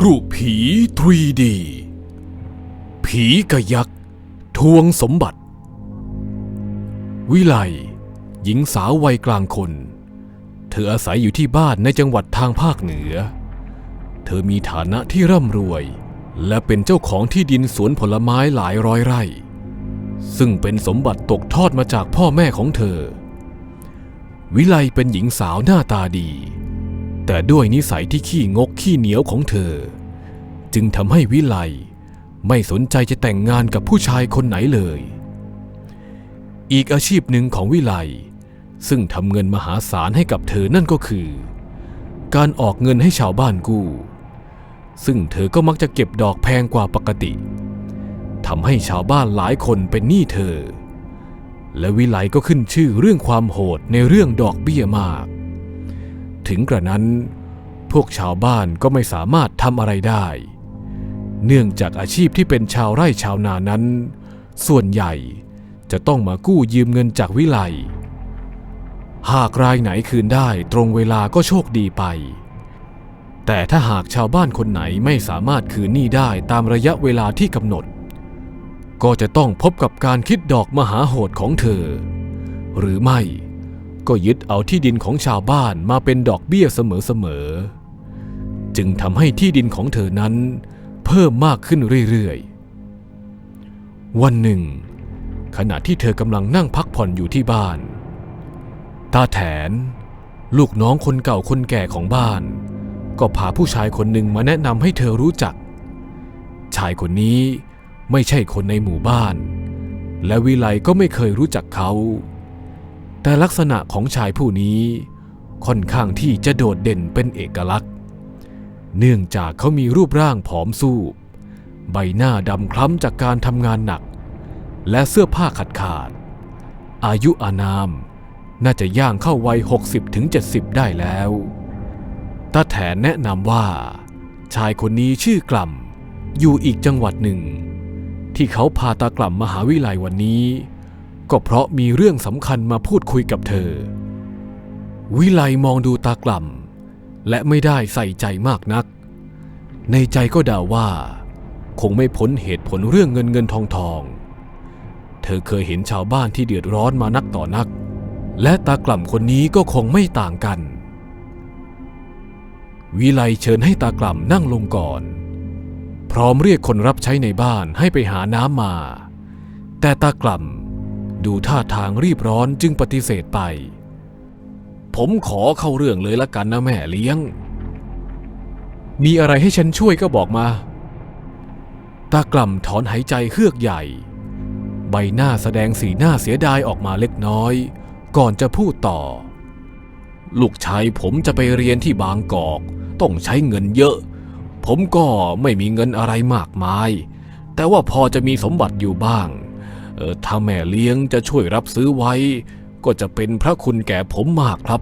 กรุผี 3D ผีกะยักษ์ทวงสมบัติ วิไลหญิงสาววัยกลางคน เธออาศัยอยู่ที่บ้านในจังหวัดทางภาคเหนือ เธอมีฐานะที่ร่ำรวย และเป็นเจ้าของที่ดินสวนผลไม้หลายร้อยไร่ ซึ่งเป็นสมบัติตกทอดมาจากพ่อแม่ของเธอ วิไลเป็นหญิงสาวหน้าตาดี แต่ด้วยนิสัยที่ขี้งกขี้เหนียวของเธอ จึงทำให้วิไลไม่สนใจจะแต่งงานกับผู้ชายคนไหนเลย อีกอาชีพหนึ่งของวิไลซึ่งทำเงินมหาศาลให้กับเธอนั่นก็คือ การออกเงินให้ชาวบ้านกู้ ซึ่งเธอก็มักจะเก็บดอกแพงกว่าปกติทำให้ชาวบ้านหลายคนเป็นหนี้เธอ และวิไลก็ขึ้นชื่อเรื่องความโหดในเรื่องดอกเบี้ยมาก ถึงกระนั้น พวกชาวบ้านก็ไม่สามารถทำอะไรได้ เนื่องจากอาชีพที่เป็นชาวไร่ชาวนานั้น ส่วนใหญ่จะต้องมากู้ยืมเงินจากวิไล หากรายไหนคืนได้ตรงเวลาก็โชคดีไป แต่ถ้าหากชาวบ้านคนไหนไม่สามารถคืนหนี้ได้ตามระยะเวลาที่กำหนด ก็จะต้องพบกับการคิดดอกมหาโหดของเธอ หรือไม่ ก็ยึดเอาที่ดินของชาวบ้านมาเป็นดอกเบี้ยเสมอๆ จึงทำให้ที่ดินของเธอนั้น เพิ่มมากขึ้นเรื่อยๆ วันหนึ่ง ขณะที่เธอกำลังนั่งพักผ่อนอยู่ที่บ้าน ตาแถน ลูกน้องคนเก่าคนแก่ของบ้าน ก็พาผู้ชายคนหนึ่งมาแนะนำให้เธอรู้จัก ชายคนนี้ไม่ใช่คนในหมู่บ้าน และวิไลก็ไม่เคยรู้จักเขา แต่ลักษณะของชายผู้นี้ค่อนข้างที่จะโดดเด่นเป็นเอกลักษณ์ เนื่องจากเขามีรูปร่างผอมสูบใบหน้าดำคล้ำจากการทำงานหนัก และเสื้อผ้าขาดขาด อายุอานาม น่าจะย่างเข้าวัย 60-70 ได้แล้วตาแถนแนะนำว่า ชายคนนี้ชื่อกล่ำอยู่อีกจังหวัดหนึ่ง ที่เขาพาตากล่ำมาหาวิไลวันนี้ ก็เพราะมีเรื่องสำคัญมาพูดคุยกับเธอ วิไลมองดูตากล่ำและไม่ได้ใส่ใจมากนัก ในใจก็ด่าว่า คงไม่พ้นเหตุผลเรื่องเงินเงินทองทอง เธอเคยเห็นชาวบ้านที่เดือดร้อนมานักต่อนัก และตากล่ำคนนี้ก็คงไม่ต่างกัน วิไลเชิญให้ตากล่ำนั่งลงก่อน พร้อมเรียกคนรับใช้ในบ้านให้ไปหาน้ำมา แต่ตากล่ำ ดูท่าทางรีบร้อนจึงปฏิเสธไป ผมขอเข้าเรื่องเลยละกันนะแม่เลี้ยง มีอะไรให้ฉันช่วยก็บอกมา ตากล่ำถอนหายใจเฮือกใหญ่ ใบหน้าแสดงสีหน้าเสียดายออกมาเล็กน้อย ก่อนจะพูดต่อ ลูกชายผมจะไปเรียนที่บางกอก ต้องใช้เงินเยอะ ผมก็ไม่มีเงินอะไรมากมาย แต่ว่าพอจะมีสมบัติอยู่บ้าง เออถ้าแม่เลี้ยงจะช่วยรับซื้อไว้ ก็จะเป็นพระคุณแก่ผมมากครับ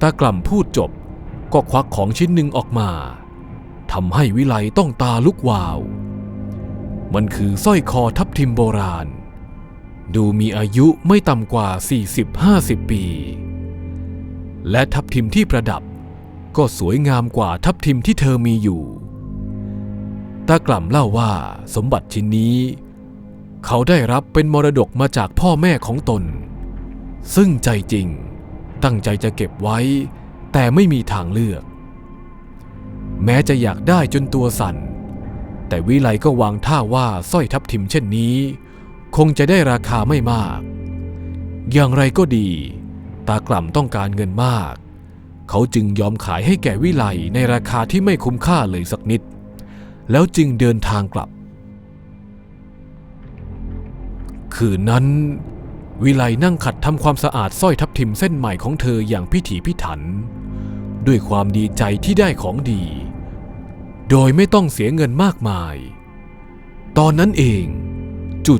ตากล่ำพูดจบก็ควักของชิ้นหนึ่งออกมาทำให้วิไลต้องตาลุกวาว มันคือสร้อยคอทับทิมโบราณ ดูมีอายุไม่ต่ำกว่า 40-50 ปี และทับทิมที่ประดับ ก็สวยงามกว่าทับทิมที่เธอมีอยู่ตากล่ำเล่าว่าสมบัติชิ้นนี้ เขาได้รับเป็นมรดกมาจากพ่อแม่ของตน ซึ่งใจจริง ตั้งใจจะเก็บไว้ แต่ไม่มีทางเลือก แม้จะอยากได้จนตัวสั่น แต่วิไลก็วางท่าว่าสร้อยทับทิมเช่นนี้ คงจะได้ราคาไม่มาก อย่างไรก็ดี ตากล่ำต้องการเงินมาก เขาจึงยอมขายให้แก่วิไลในราคาที่ไม่คุ้มค่าเลยสักนิด แล้วจึงเดินทางกลับ คืนนั้น วิไลนั่งขัดทำความสะอาดสร้อยทับทิมเส้นใหม่ของเธออย่างพิถีพิถัน ด้วยความดีใจที่ได้ของดี โดยไม่ต้องเสียเงินมากมาย ตอนนั้นเอง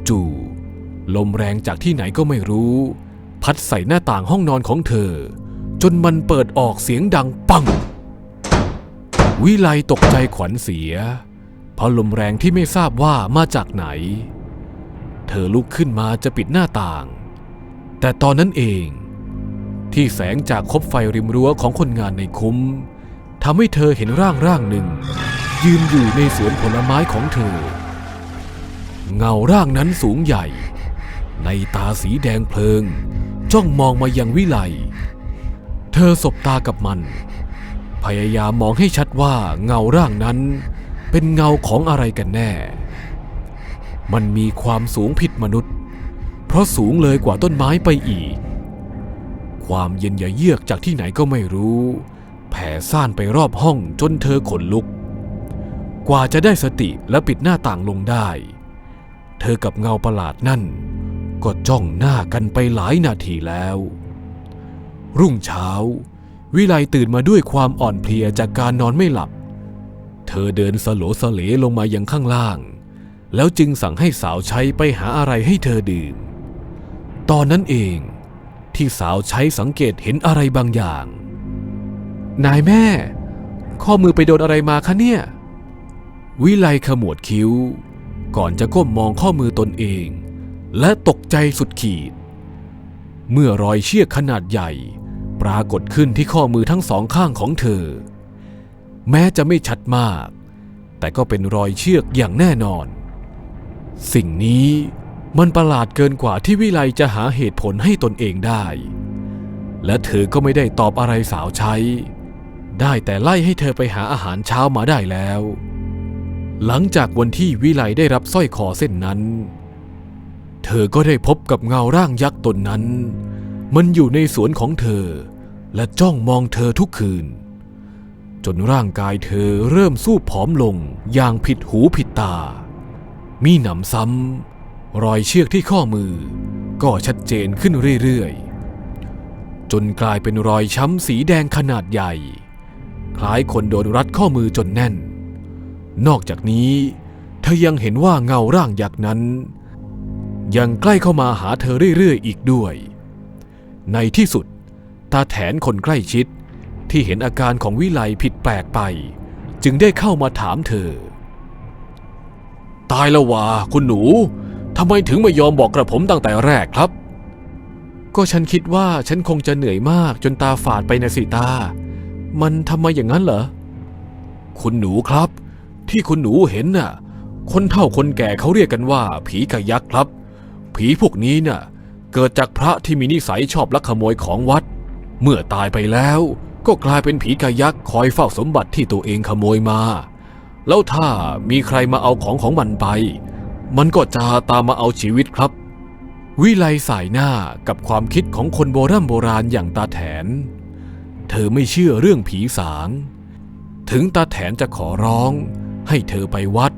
จู่ๆลมแรงจากที่ไหนก็ไม่รู้ พัดใส่หน้าต่างห้องนอนของเธอ จนมันเปิดออกเสียงดังปัง วิไลตกใจขวัญเสียเพราะลมแรงที่ไม่ทราบว่ามาจากไหน เธอลุกขึ้นมาจะปิดหน้าต่าง แต่ตอนนั้นเอง ที่แสงจากคบไฟริมรั้วของคนงานในคุ้มทำให้เธอเห็นร่างร่างหนึ่ง ยืนอยู่ในสวนผลไม้ของเธอ เงาร่างนั้นสูงใหญ่ ในตาสีแดงเพลิง จ้องมองมายังวิไลเธอสบตากับมัน พยายามมองให้ชัดว่าเงาร่างนั้นเป็นเงาของอะไรกันแน่ มันมีความสูงผิดมนุษย์ เพราะสูงเลยกว่าต้นไม้ไปอีก ความเย็นยะเยือกจากที่ไหนก็ไม่รู้ แผ่ซ่านไปรอบห้องจนเธอขนลุก กว่าจะได้สติและปิดหน้าต่างลงได้ เธอกับเงาประหลาดนั่น ก็จ้องหน้ากันไปหลายนาทีแล้ว รุ่งเช้า วิไลตื่นมาด้วยความอ่อนเพลียจากการนอนไม่หลับ เธอเดินสโลสเลลงมายังข้างล่าง แล้วจึงสั่งให้สาวใช้ไปหาอะไรให้เธอดื่ม ตอนนั้นเองที่สาวใช้สังเกตเห็นอะไรบางอย่าง นายแม่ ข้อมือไปโดนอะไรมาคะเนี่ย วิไลขมวดคิ้ว ก่อนจะก้มมองข้อมือตนเอง และตกใจสุดขีด เมื่อรอยเชือกขนาดใหญ่ ปรากฏขึ้นที่ข้อมือทั้งสองข้างของเธอ แม้จะไม่ชัดมาก แต่ก็เป็นรอยเชือกอย่างแน่นอน สิ่งนี้มันประหลาดเกินกว่าที่วิไลจะหาเหตุผลให้ตนเองได้ และเธอก็ไม่ได้ตอบอะไรสาวใช้ ได้แต่ไล่ให้เธอไปหาอาหารเช้ามาได้แล้ว หลังจากวันที่วิไลได้รับสร้อยคอเส้นนั้น เธอก็ได้พบกับเงาร่างยักษ์ตนนั้น มันอยู่ในสวนของเธอ และจ้องมองเธอทุกคืน จนร่างกายเธอเริ่มสู้ผอมลงอย่างผิดหูผิดตา มีหนำซ้ำรอยเชือกที่ข้อมือ ก็ชัดเจนขึ้นเรื่อยๆ จนกลายเป็นรอยช้ำสีแดงขนาดใหญ่ คล้ายคนโดนรัดข้อมือจนแน่น นอกจากนี้ เธอยังเห็นว่าเงาร่างยักษ์นั้น ยังใกล้เข้ามาหาเธอเรื่อยๆ อีกด้วย ในที่สุด ตาแถนคนใกล้ชิดที่เห็นอาการของวิไลผิดแปลกไป จึงได้เข้ามาถามเธอ ตายแล้ววะคุณหนูทำไมถึงไม่ยอมบอกกระผมตั้งแต่แรกครับ ก็ฉันคิดว่าฉันคงจะเหนื่อยมากจนตาฝาดไปนะสิตา มันทำไมอย่างนั้นเหรอ คุณหนูครับ ที่คุณหนูเห็นน่ะ คนเฒ่าคนแก่เขาเรียกกันว่า ผีกะยักษ์ครับ ผีพวกนี้น่ะ เกิดจากพระที่มีนิสัยชอบลักขโมยของวัด เมื่อตายไปแล้ว ก็กลายเป็นผีกะยักษ์คอยเฝ้าสมบัติที่ตัวเองขโมยมา แล้วถ้ามีใครมาเอาของของมันไป มันก็จะตามมาเอาชีวิตครับ วิไลสายหน้ากับความคิดของคนโบราณโบราณอย่างตาแถน เธอไม่เชื่อเรื่องผีสาง ถึงตาแถนจะขอร้อง ให้เธอไปวัด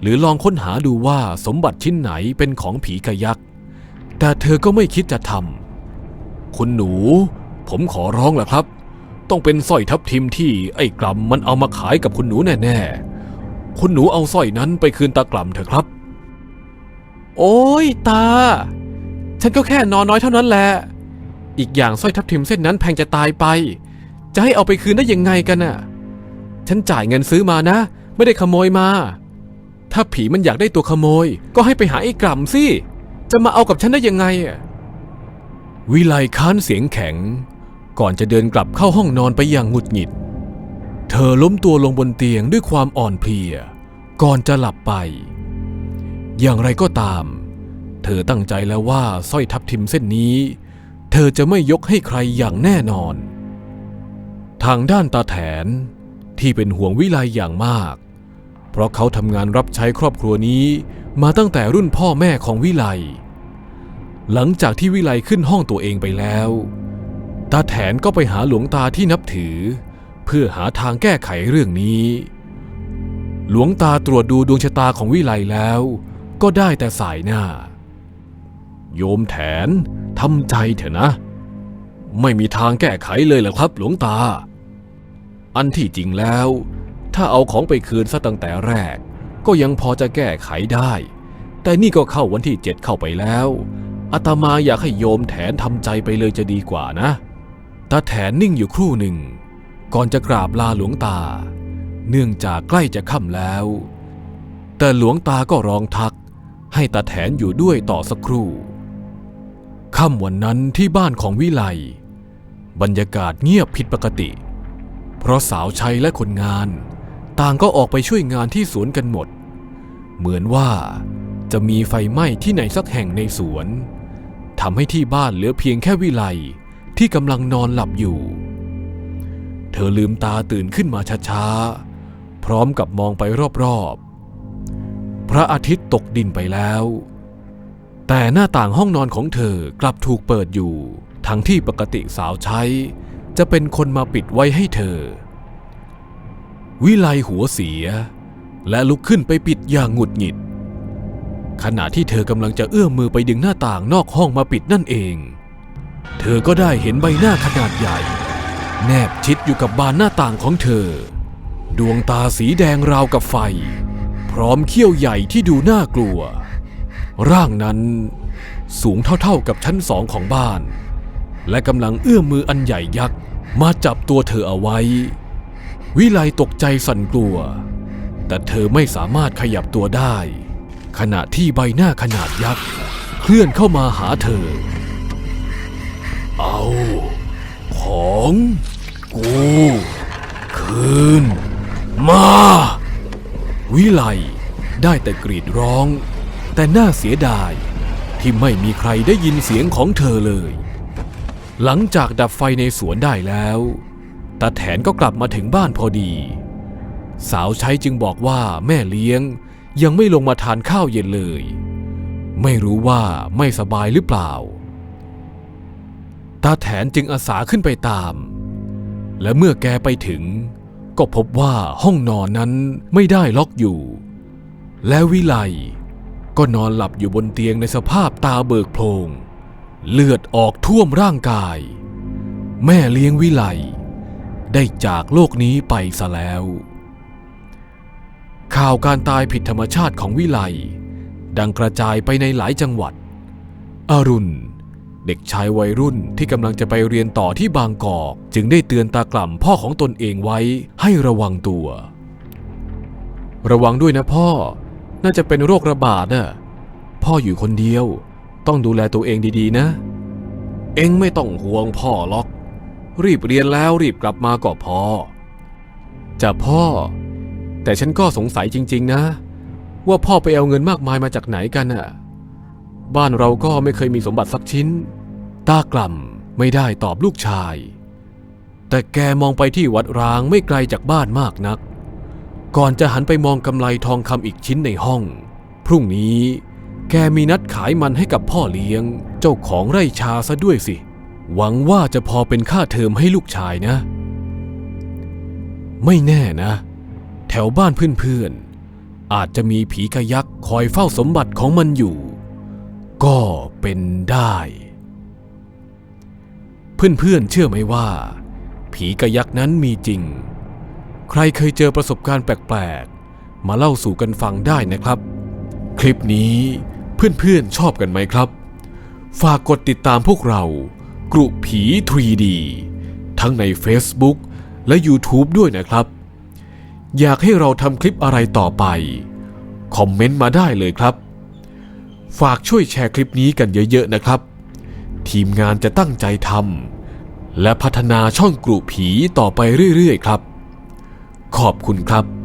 หรือลองค้นหาดูว่าสมบัติชิ้นไหนเป็นของผีกะยักษ์แต่เธอก็ไม่คิดจะทำคุณหนู ผมขอร้องแหละครับ ต้องเป็นสร้อยทับทิมที่ไอ้กลัมมันเอามาขายกับคุณหนูแน่ๆ คุณหนูเอาสร้อยนั้นไปคืนตากลัมเถอะครับ โอ้ยตา ฉันก็แค่นอนน้อยเท่านั้นแหละ อีกอย่างสร้อยทับทิมเส้นนั้นแพงจะตายไป จะให้เอาไปคืนได้ยังไงกันน่ะ ฉันจ่ายเงินซื้อมานะ ไม่ได้ขโมยมา ถ้าผีมันอยากได้ตัวขโมย ก็ให้ไปหาไอ้กล่ำสิ จะมาเอากับฉันได้ยังไงอะวิไลค้านเสียงแข็ง ก่อนจะเดินกลับเข้าห้องนอนไปอย่างหงุดหงิด เธอล้มตัวลงบนเตียงด้วยความอ่อนเพลีย ก่อนจะหลับไป อย่างไรก็ตาม เธอตั้งใจแล้วว่าสร้อยทับทิมเส้นนี้ เธอจะไม่ยกให้ใครอย่างแน่นอน ทางด้านตาแถนที่เป็นห่วงวิไลอย่างมาก เพราะเขาทำงานรับใช้ครอบครัวนี้มาตั้งแต่รุ่นพ่อแม่ของวิไล หลังจากที่วิไลขึ้นห้องตัวเองไปแล้ว ตาแถนก็ไปหาหลวงตาที่นับถือ พื่อหาทางแก้ไขเรื่องนี้ หลวงตาตรวจดูดวงชะตาของวิไลแล้ว ก็ได้แต่สายหน้า โยมแถนทำใจเถอะนะ ไม่มีทางแก้ไขเลยเหรอครับ หลวงตา อันที่จริงแล้ว ถ้าเอาของไปคืนซะตั้งแต่แรก ก็ยังพอจะแก้ไขได้ แต่นี่ก็เข้าวันที่เจ็ดเข้าไปแล้วอาตมาอยากให้โยมแถนทำใจไปเลยจะดีกว่านะตาแถนนิ่งอยู่ครู่หนึ่ง ก่อนจะกราบลาหลวงตา เนื่องจากใกล้จะค่ำแล้ว แต่หลวงตาก็ร้องทัก ให้ตาแถนอยู่ด้วยต่อสักครู่ค่ำวันนั้นที่บ้านของวิไล บรรยากาศเงียบผิดปกติ เพราะสาวใช้และคนงาน ต่างก็ออกไปช่วยงานที่สวนกันหมด เหมือนว่าจะมีไฟไหม้ที่ไหนสักแห่งในสวนทำให้ที่บ้านเหลือเพียงแค่วิไลที่กำลังนอนหลับอยู่ เธอลืมตาตื่นขึ้นมาช้าๆ พร้อมกับมองไปรอบๆ พระอาทิตย์ตกดินไปแล้ว แต่หน้าต่างห้องนอนของเธอกลับถูกเปิดอยู่ ทั้งที่ปกติสาวใช้ จะเป็นคนมาปิดไว้ให้เธอ วิไลหัวเสีย และลุกขึ้นไปปิดอย่างหงุดหงิด ขณะที่เธอกำลังจะเอื้อมมือไปดึงหน้าต่างนอกห้องมาปิดนั่นเอง เธอก็ได้เห็นใบหน้าขนาดใหญ่ แนบชิดอยู่กับบานหน้าต่างของเธอ ดวงตาสีแดงราวกับไฟ พร้อมเขี้ยวใหญ่ที่ดูน่ากลัว ร่างนั้นสูงเท่าๆกับชั้นสองของบ้าน และกำลังเอื้อมมืออันใหญ่ยักษ์มาจับตัวเธอเอาไว้ วิไลตกใจสั่นกลัว แต่เธอไม่สามารถขยับตัวได้ ขณะที่ใบหน้าขนาดยักษ์ เคลื่อนเข้ามาหาเธอ เอา ของ กู คืน มา วิไลได้แต่กรีดร้อง แต่น่าเสียดาย ที่ไม่มีใครได้ยินเสียงของเธอเลย หลังจากดับไฟในสวนได้แล้วตาแถนก็กลับมาถึงบ้านพอดี สาวใช้จึงบอกว่าแม่เลี้ยงยังไม่ลงมาทานข้าวเย็นเลย ไม่รู้ว่าไม่สบายหรือเปล่า ตาแถนจึงอาสาขึ้นไปตาม และเมื่อแกไปถึง ก็พบว่าห้องนอนนั้นไม่ได้ล็อกอยู่ และวิไลก็นอนหลับอยู่บนเตียงในสภาพตาเบิกโพลงเลือดออกท่วมร่างกาย แม่เลี้ยงวิไลได้จากโลกนี้ไปซะแล้ว ข่าวการตายผิดธรรมชาติของวิไลดังกระจายไปในหลายจังหวัด อรุณ เด็กชายวัยรุ่นที่กำลังจะไปเรียนต่อที่บางกอก จึงได้เตือนตากล่ำพ่อของตนเองไว้ให้ระวังตัว ระวังด้วยนะพ่อ น่าจะเป็นโรคระบาดน่ะพ่ออยู่คนเดียว ต้องดูแลตัวเองดีๆนะ เอ็งไม่ต้องห่วงพ่อหรอก รีบเรียนแล้วรีบกลับมาก็พอจะพ่อ แต่ฉันก็สงสัยจริง ๆ นะ ว่าพ่อไปเอาเงินมากมายมาจากไหนกันน่ะ บ้านเราก็ไม่เคยมีสมบัติสักชิ้น ตากล่ำไม่ได้ตอบลูกชาย แต่แกมองไปที่วัดร้างไม่ไกลจากบ้านมากนัก ก่อนจะหันไปมองกำไลทองคำอีกชิ้นในห้อง พรุ่งนี้แกมีนัดขายมันให้กับพ่อเลี้ยง เจ้าของไร่ชาซะด้วยสิ หวังว่าจะพอเป็นค่าเทอมให้ลูกชายนะ ไม่แน่นะ แถวบ้านเพื่อนๆอาจจะมีผีกระยักคอยเฝ้าสมบัติของมันอยู่ ก็เป็นได้ เพื่อนๆเชื่อไหมว่า ผีกระยักนั้นมีจริง ใครเคยเจอประสบการณ์แปลกๆ มาเล่าสู่กันฟังได้นะครับ คลิปนี้เพื่อนๆชอบกันไหมครับ ฝากกดติดตามพวกเรากรุผี 3D ทั้งใน Facebook และ YouTube ด้วยนะครับ อยากให้เราทำคลิปอะไรต่อไป คอมเมนต์มาได้เลยครับ ฝากช่วยแชร์คลิปนี้กันเยอะ ๆ นะครับ ทีมงานจะตั้งใจทำและพัฒนาช่องกรุผีต่อไปเรื่อย ๆ ครับ ขอบคุณครับ